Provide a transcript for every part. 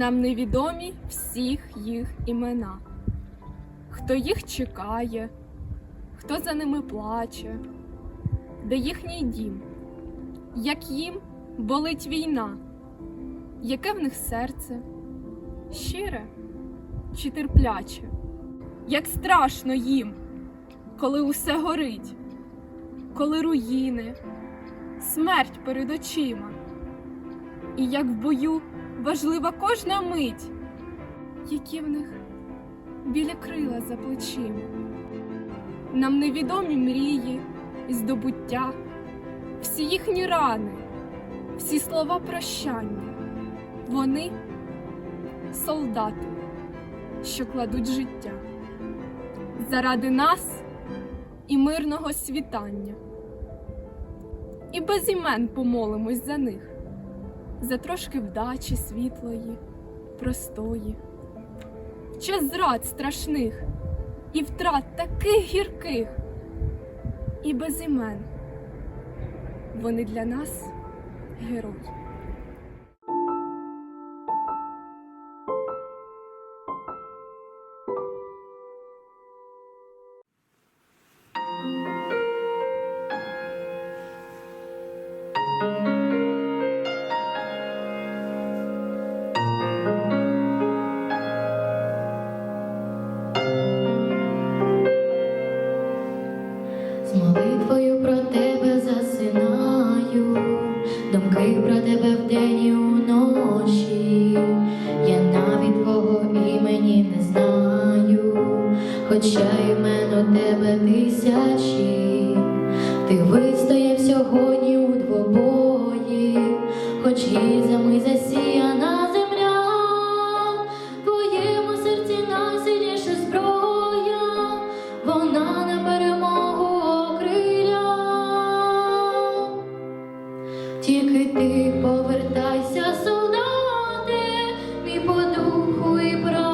Нам невідомі всіх їх імена, хто їх чекає, хто за ними плаче, де їхній дім, як їм болить війна, яке в них серце, щире чи терпляче, як страшно їм, коли усе горить, коли руїни, смерть перед очима, і як в бою важлива кожна мить, які в них біля крила за плечима. Нам невідомі мрії і здобуття, всі їхні рани, всі слова прощання. Вони солдати, що кладуть життя заради нас і мирного світання. І без імен помолимось за них, за трошки вдачі світлої, простої, в час зрад страшних і втрат таких гірких, і без імен вони для нас герої. Хоча імен у тебе тисячі. Ти вистояв сьогодні у двобої, хоч гізами засіяна земля, в твоєму серці найсильніша зброя, вона на перемогу окриля. Тільки ти повертайся, солдати, мій по духу і прагненню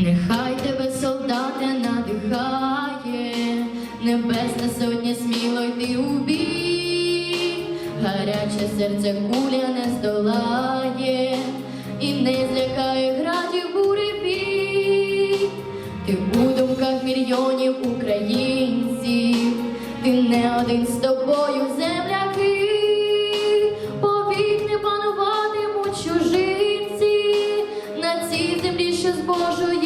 Нехай тебе солдати надихає, небесна сотня сміло йти у бій, гаряче серце куля не здолає, і не злякає градів бурі. Ти у думках мільйонів українців, ти не один з тобою земляки, повік не пануватимуть чужинці. На цій землі, що з Божої